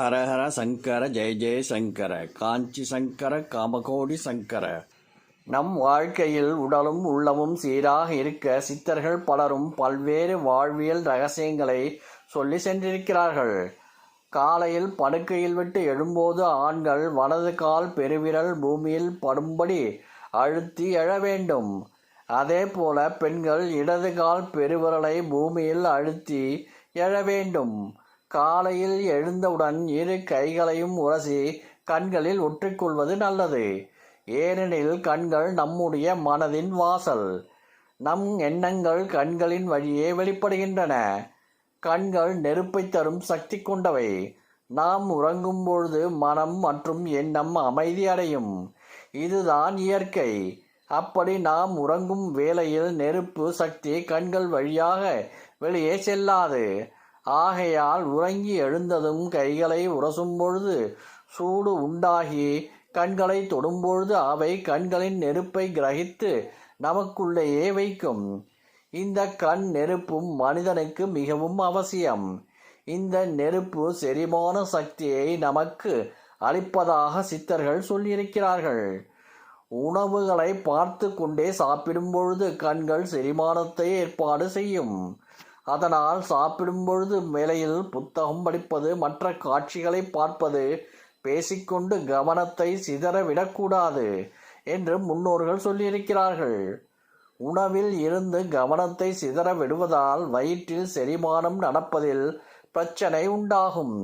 ஹரஹர சங்கர ஜெய ஜெய சங்கர காஞ்சி சங்கர காமகோடி சங்கர. நம் வாழ்க்கையில் உடலும் உள்ளமும் சீராக இருக்க சித்தர்கள் பலரும் பல்வேறு வாழ்வியல் ரகசியங்களை சொல்லி சென்றிருக்கிறார்கள். காலையில் படுக்கையில் விட்டு எழும்போது ஆண்கள் வலது கால் பெருவிரல் பூமியில் படும்படி அழுத்தி எழ வேண்டும். அதே போல பெண்கள் இடது கால் பெருவிரலை பூமியில் அழுத்தி எழ வேண்டும். காலையில் எழுந்தவுடன் இரு கைகளையும் உரசி கண்களில் ஒற்றிக்கொள்வது நல்லது. ஏனெனில் கண்கள் நம்முடைய மனதின் வாசல். நம் எண்ணங்கள் கண்களின் வழியே வெளிப்படுகின்றன. கண்கள் நெருப்பை தரும் சக்தி கொண்டவை. நாம் உறங்கும் பொழுது மனம் மற்றும் எண்ணம் அமைதி அடையும். இதுதான் இயற்கை. அப்படி நாம் உறங்கும் வேளையில் நெருப்பு சக்தி கண்கள் வழியாக வெளியே செல்லாது. ஆகையால் உறங்கி எழுந்ததும் கைகளை உரசும் பொழுது சூடு உண்டாகி கண்களை தொடும்பொழுது அவை கண்களின் நெருப்பை கிரகித்து நமக்குள்ளேயே வைக்கும். இந்த கண் நெருப்பும் மனிதனுக்கு மிகவும் அவசியம். இந்த நெருப்பு செரிமான சக்தியை நமக்கு அளிப்பதாக சித்தர்கள் சொல்லியிருக்கிறார்கள். உணவுகளை பார்த்து கொண்டே சாப்பிடும் பொழுது கண்கள் செரிமானத்தை ஏற்பாடு செய்யும். அதனால் சாப்பிடும் பொழுது மேலையில் புத்தகம் படிப்பது மற்ற காட்சிகளை பார்ப்பது பேசிக்கொண்டு கவனத்தை சிதற விடக்கூடாது என்று முன்னோர்கள் சொல்லியிருக்கிறார்கள். உணவில் இருந்து கவனத்தை சிதற விடுவதால் வயிற்றில் செரிமானம் நடப்பதில் பிரச்சனை உண்டாகும்.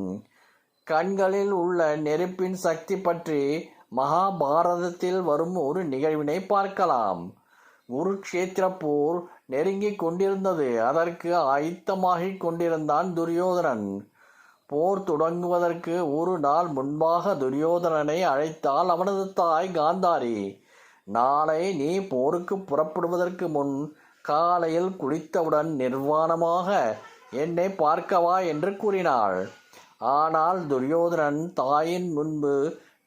கண்களில் உள்ள நெருப்பின் சக்தி பற்றி மகாபாரதத்தில் வரும் ஒரு நிகழ்வினை பார்க்கலாம். குருக்ஷேத்திர போர் நெருங்கிக் கொண்டிருந்தது. அதற்கு ஆயத்தமாகிக் கொண்டிருந்தான் துரியோதனன். போர் தொடங்குவதற்கு ஒரு நாள் முன்பாக துரியோதனனை அழைத்தால் அவனது தாய் காந்தாரி நாளை நீ போருக்கு புறப்படுவதற்கு முன் காலையில் குளித்தவுடன் நிர்வாணமாக என்னை பார்க்கவா? என்று கூறினாள். ஆனால் துரியோதனன் தாயின் முன்பு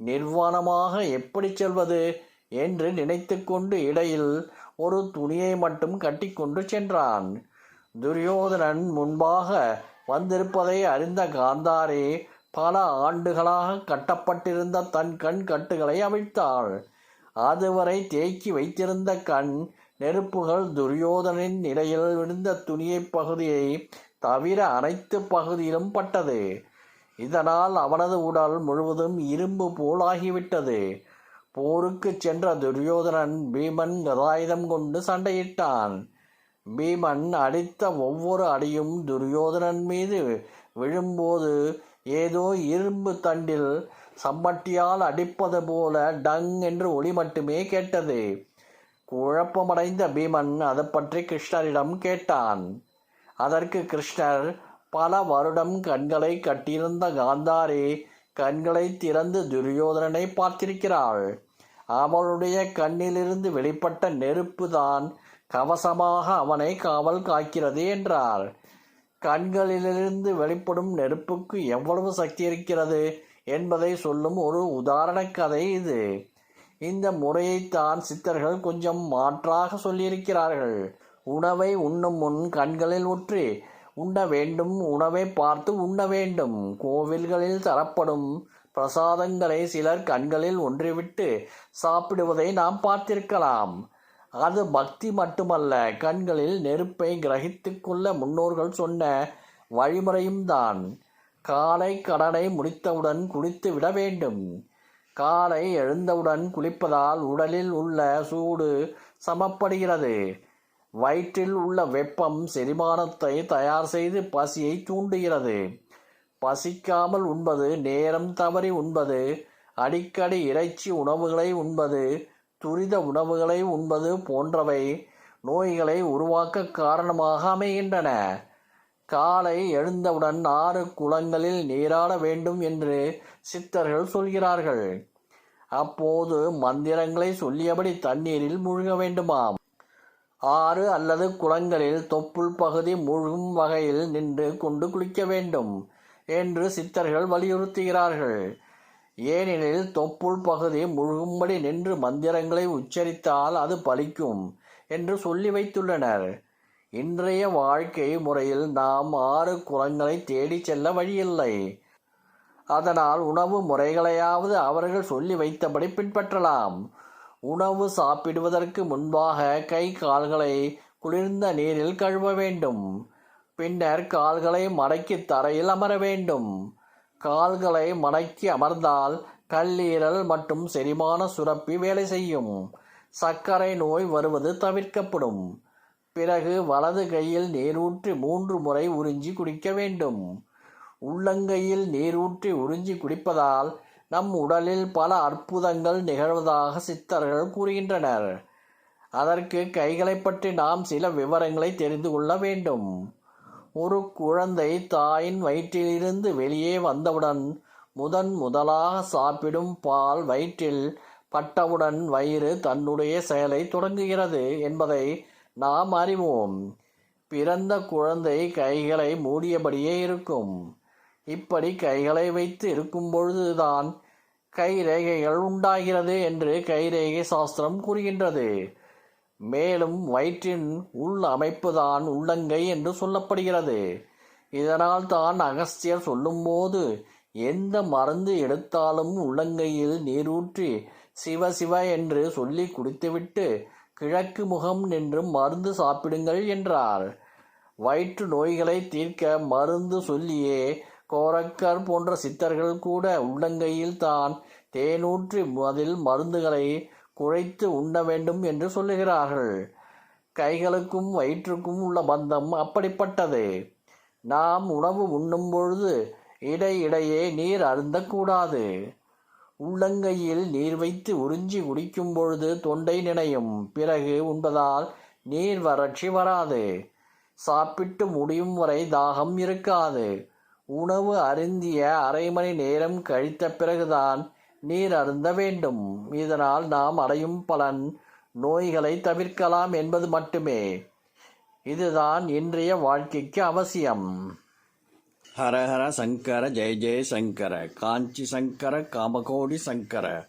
நிர்வாணமாக எப்படி செல்வது? என்று நினைத்து கொண்டு இடையில் ஒரு துணியை மட்டும் கட்டிக்கொண்டு சென்றான். துரியோதனன் முன்பாக வந்திருப்பதை அறிந்த காந்தாரே பல ஆண்டுகளாக கட்டப்பட்டிருந்த தன் கண் கட்டுகளை அவிழ்த்தாள். அதுவரை தேக்கி வைத்திருந்த கண் நெருப்புகள் துரியோதனின் நிலையில் விழுந்த துணியை பகுதியை தவிர அனைத்து பகுதியிலும் பட்டது. இதனால் அவனது உடல் முழுவதும் இரும்பு போலாகிவிட்டது போருக்கு சென்ற துரியோதனன் பீமன் நிராயுதம் கொண்டு சண்டையிட்டான். பீமன் அடித்த ஒவ்வொரு அடியும் துரியோதனன் மீது விழும்போது ஏதோ இரும்பு தண்டில் சம்மட்டியால் அடிப்பது போல டங் என்று ஒளி மட்டுமே கேட்டது. குழப்பமடைந்த பீமன் அது பற்றி கிருஷ்ணரிடம் கேட்டான். அதற்கு கிருஷ்ணர் பல வருடம் கண்களை கட்டியிருந்த காந்தாரி கண்களை திறந்து துரியோதனனை பார்த்திருக்கிறாள். அவளுடைய கண்ணிலிருந்து வெளிப்பட்ட நெருப்பு தான் கவசமாக அவனை காவல் காக்கிறது என்றார். கண்களிலிருந்து வெளிப்படும் நெருப்புக்கு எவ்வளவு சக்தி இருக்கிறது என்பதை சொல்லும் ஒரு உதாரண கதை இது. இந்த முறையைத்தான் சித்தர்கள் கொஞ்சம் மாற்றாக சொல்லியிருக்கிறார்கள். உணவை உண்ணும் முன் கண்களில் உற்றி உண்ண வேண்டும் உணவை பார்த்து உண்ண வேண்டும். கோவில்களில் தரப்படும் பிரசாதங்களை சிலர் கண்களில் ஒன்றிவிட்டு சாப்பிடுவதை நாம் பார்த்திருக்கலாம். அது பக்தி மட்டுமல்ல கண்களில் நெருப்பை கிரகித்து கொள்ள முன்னோர்கள் சொன்ன வழிமுறையும் தான். காலை கடனை முடித்தவுடன் குளித்து விட வேண்டும். காலை எழுந்தவுடன் குளிப்பதால் உடலில் உள்ள சூடு சமப்படுகிறது. வயிற்றில் உள்ள வெப்பம் செரிமானத்தை தயார் செய்து பசியை தூண்டுகிறது. பசிக்காமல் உண்பது நேரம் தவறி உண்பது அடிக்கடி இறைச்சி உணவுகளை உண்பது துரித உணவுகளை உண்பது போன்றவை நோய்களை உருவாக்க காரணமாக அமைகின்றன. காலை எழுந்தவுடன் ஆறு குளங்களில் நீராட வேண்டும் என்று சித்தர்கள் சொல்கிறார்கள். அப்போது மந்திரங்களை சொல்லியபடி தண்ணீரில் மூழ்க வேண்டுமாம். ஆறு அல்லது குளங்களில் தொப்புள் பகுதி முழுகும் வகையில் நின்று கொண்டு குளிக்க வேண்டும் என்று சித்தர்கள் வலியுறுத்துகிறார்கள். ஏனெனில் தொப்புள் பகுதி முழுகும்படி நின்று மந்திரங்களை உச்சரித்தால் அது பலிக்கும் என்று சொல்லி வைத்துள்ளனர். இன்றைய வாழ்க்கை முறையில் நாம் ஆறு குளங்களை தேடிச் செல்ல வழியில்லை. அதனால் உணவு முறைகளையாவது அவர்கள் சொல்லி வைத்தபடி பின்பற்றலாம். உணவு சாப்பிடுவதற்கு முன்பாக கை கால்களை குளிர்ந்த நீரில் கழுவ வேண்டும். பின்னர் கால்களை மடக்கி தரையில் அமர வேண்டும். கால்களை மடக்கி அமர்ந்தால் கல்லீரல் மற்றும் செரிமான சுரப்பி வேலை செய்யும். சர்க்கரை நோய் வருவது தவிர்க்கப்படும். பிறகு வலது கையில் நீரூற்றி மூன்று முறை உறிஞ்சி குடிக்க வேண்டும். உள்ளங்கையில் நீரூற்றி உறிஞ்சி குடிப்பதால் நம் உடலில் பல அற்புதங்கள் நிகழ்வதாக சித்தர்கள் கூறுகின்றனர். அதற்கு கைகளை பற்றி நாம் சில விவரங்களை தெரிந்து கொள்ள வேண்டும். ஒரு குழந்தை தாயின் வயிற்றிலிருந்து வெளியே வந்தவுடன் முதன் முதலாக சாப்பிடும் பால் வயிற்றில் பட்டவுடன் வயிறு தன்னுடைய செயலை தொடங்குகிறது என்பதை நாம் அறிவோம். பிறந்த குழந்தை கைகளை மூடியபடியே இருக்கும். இப்படி கைகளை வைத்து இருக்கும் பொழுதுதான் கைரேகைகள் உண்டாகிறது என்று கைரேகை சாஸ்திரம் கூறுகின்றது. மேலும் வயிற்றின் உள் அமைப்புதான் உள்ளங்கை என்று சொல்லப்படுகிறது. இதனால் தான் அகஸ்தியர் சொல்லும்போது எந்த மருந்து எடுத்தாலும் உள்ளங்கையில் நீரூற்றி சிவ சிவ என்று சொல்லி குடித்துவிட்டு கிழக்கு முகம் நின்று மருந்து சாப்பிடுங்கள் என்றார். வயிற்று நோய்களை தீர்க்க மருந்து சொல்லியே கோரக்கர் போன்ற சித்தர்கள் கூட உள்ளங்கையில் தான் தேனூற்றி அதில் மருந்துகளை குழைத்து உண்ண வேண்டும் என்று சொல்லுகிறார்கள். கைகளுக்கும் வயிற்றுக்கும் உள்ள பந்தம் அப்படிப்பட்டது. நாம் உணவு உண்ணும் பொழுது இடையிடையே நீர் அருந்தக்கூடாது. உள்ளங்கையில் நீர் வைத்து உறிஞ்சி குடிக்கும் பொழுது தொண்டை நினையும். பிறகு உண்பதால் நீர் வறட்சி வராது. சாப்பிட்டு முடியும் வரை தாகம் இருக்காது. உணவு அருந்திய அரை மணி நேரம் கழித்த பிறகுதான் நீர் அருந்த வேண்டும். இதனால் நாம் அடையும் பலன் நோய்களை தவிர்க்கலாம் என்பது மட்டுமே. இதுதான் இன்றைய வாழ்க்கைக்கு அவசியம். ஹர ஹர சங்கர ஜெய ஜெய சங்கர காஞ்சி சங்கர காமகோடி சங்கர.